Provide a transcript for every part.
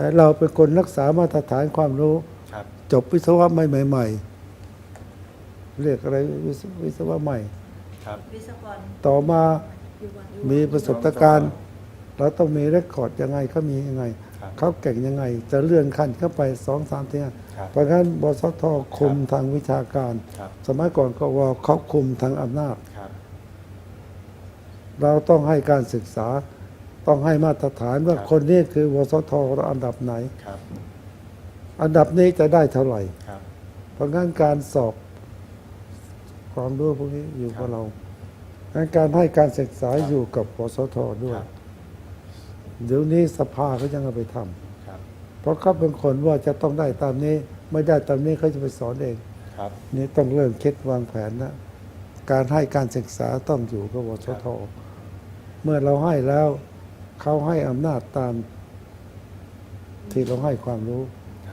แต่เราเป็นคนรักษามาตรฐานความรู้ ครับ จบวิศวะใหม่ๆเรียกอะไรวิศวิศวะใหม่ ครับ วิศวกรต่อมาอยู่วันอยู่มีประสบการณ์ เราต้องมีเรคคอร์ดยังไงเขามียังไง ครับเขาเก่งยังไง จะเลื่อนขั้นเข้าไปสองสามเที่ยครับเพราะงั้นบสทคุมทางวิชาการ ครับ สมัยก่อนก็ว่าเขาคุมทางอำนาจ ครับ เราต้องให้การศึกษา ต้องให้มาตรฐานว่าครับ คนนี้คือวสทอันดับไหน ครับอันดับนี้จะได้เท่าไหร่ ครับ เพราะงั้นการสอบความรู้พวกนี้อยู่กับเรางั้นการให้การศึกษาอยู่กับวสทด้วคยรับเดี๋ยวนี้สภาเขายังเอาไปทำครับเพราะเขาเป็นคนว่าจะต้องได้ตามนี้ ไม่ได้ตามนี้เขาจะไปสอนเอง ครับนี่ต้องเริ่มคิดวางแผนนะการให้การศึกษาต้องอยู่กับวสทเมื่อเราให้แล้ว เขาให้อำนาจตามที่เราให้ความรู้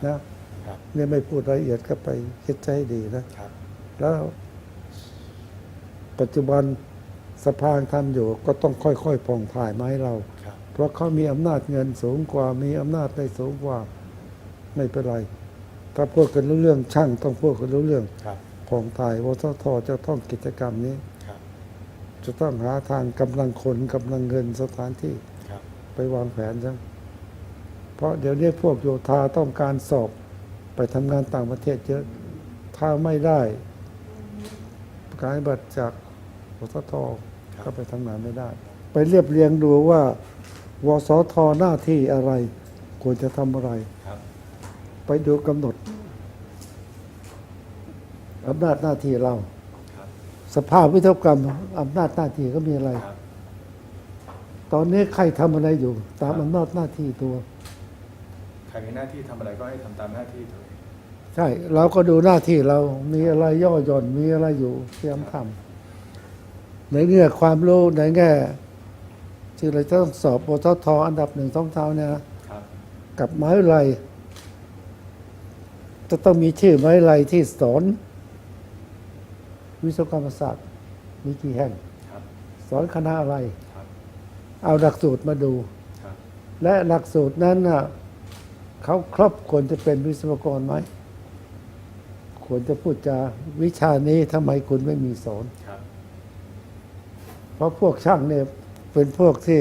นะครับเนี่ยไม่พูดรายละเอียดก็ไปคิดใจให้ดีนะครับแล้ว ปัจจุบันสภาทำอยู่ก็ต้องค่อยๆผ่องถ่ายมาให้เราครับเพราะเขามีอำนาจเงินสูงกว่ามีอำนาจได้สูงกว่าไม่เป็นไร ถ้าพูดกันรู้เรื่องช่างต้องพูดกันรู้เรื่องครับผ่องถ่ายวสทจะต้องกิจกรรมนี้ครับจะต้องหาทางกำลังคนกำลังเงินสถานที่ครับ ไปวางแผนซะเพราะเดี๋ยวนี้พวกโยธาต้องการสอบไปทำงานต่างประเทศเยอะ ถ้าไม่ได้ การบัตรจากวสทก็ไปทำงานไม่ได้ ไปเรียบเรียงดูว่าวสทหน้าที่อะไร ควรจะทำอะไรครับไปดูกำหนดอำนาจหน้าที่เราครับสภาพวิศวกรรมอำนาจหน้าที่ก็มีอะไรครับ ตอนนี้ใครทำอะไรอยู่ ตามอำนาจหน้าที่ตัว ใครมีหน้าที่ทำอะไรก็ให้ทำตามหน้าที่ตัวเอง ใช่ เราก็ดูหน้าที่เรามีอะไรย่อหย่อนมีอะไรอยู่เตรียมทำในแง่ความรู้ในแง่ที่เราจะต้องสอบปตทอันดับหนึ่งสองเท่าเนี่ยนะครับ กับหมหาวิทยาลัย จะต้องมีชื่อหมหาวิทยาลัยที่สอน วิศวกรรมศาสตร์มีกี่แห่ง ครับ สอนคณะอะไรครับ เอาหลักสูตรมาดูครับและหลักสูตรนั้นน่ะเขาครอบควรจะเป็นวิศวกรไหมควรจะพูดจาวิชานี้ทำไมคุณไม่มีสอนครับเพราะพวกช่างเนี่ยเป็นพวกที่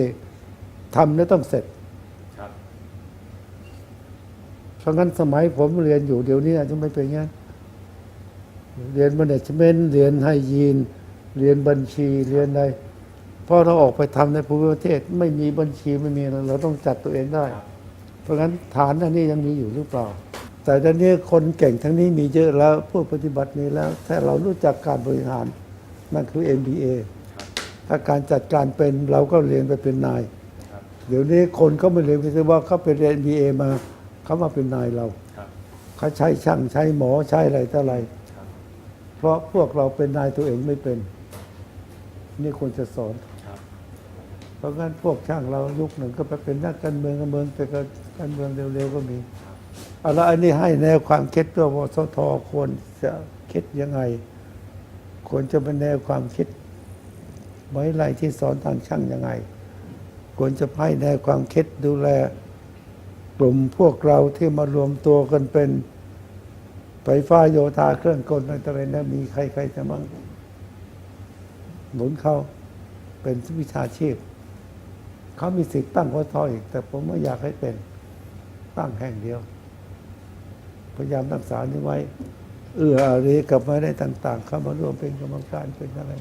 ทำแล้วต้องเสร็จครับเพราะงั้นสมัยผมเรียนอยู่เดี๋ยวนี้อาจจะไม่เป็นงั้น เรียน a น a จเมนต์เรียนไฮยีน เรียนบัญชีเรียนอะไร พอเราออกไปทำในภูมิประเทศไม่มีบัญชีไม่มีอะไรเราต้องจัดตัวเองได้ครับเพราะงั้นฐานอันนี้ยังมีอยู่หรือเปล่า แต่ตอนนี้คนเก่งทั้งนี้มีเยอะแล้วผู้ปฏิบัติมีแล้วถ้าเรารู้จักการบริหารนั่นคือ MBA ครับถ้าการจัดการเป็นเราก็เรียนไปเป็นนายครับเดี๋ยวนี้คนเขาไม่เรียนวิศวะเขาไปเรียน MBA มาเขามาเป็นนายเราครับเขาใช้ช่างใช้หมอใช้อะไรต่ออะไรครับเพราะพวกเราเป็นนายตัวเองไม่เป็น นี่ควรจะสอนค รับเพราะงั้นพวกช่างเรายุคหนึ่งก็ไปเป็นนักการเมืองการเมืองแต่ก็การเมืองเร็วๆก็มีเอาละอันนี้ให้แนวความคิดว่าวสทควรจะคิดยังไง ควรจะเป็นแนวความคิดไว้ไรที่สอนทางช่างยังไง ควรจะให้แนวความคิดดูแลกลุ่มพวกเราที่มารวมตัวกันเป็นไฟฟ้าโยธาเครื่องกลอะไรนะมีใครๆจะมั่งหนุนเขาเป็นวิชาชีพ เขามีสิทธิ์ตั้งวทออีก แต่ผมไม่อยากให้เป็นตั้งแห่งเดียว พยายามรักษานี้ไว้ เอื้ออารีกับไม่ได้ต่าง ๆ เข้ามาร่วมเป็นกรรมการเป็นอะไร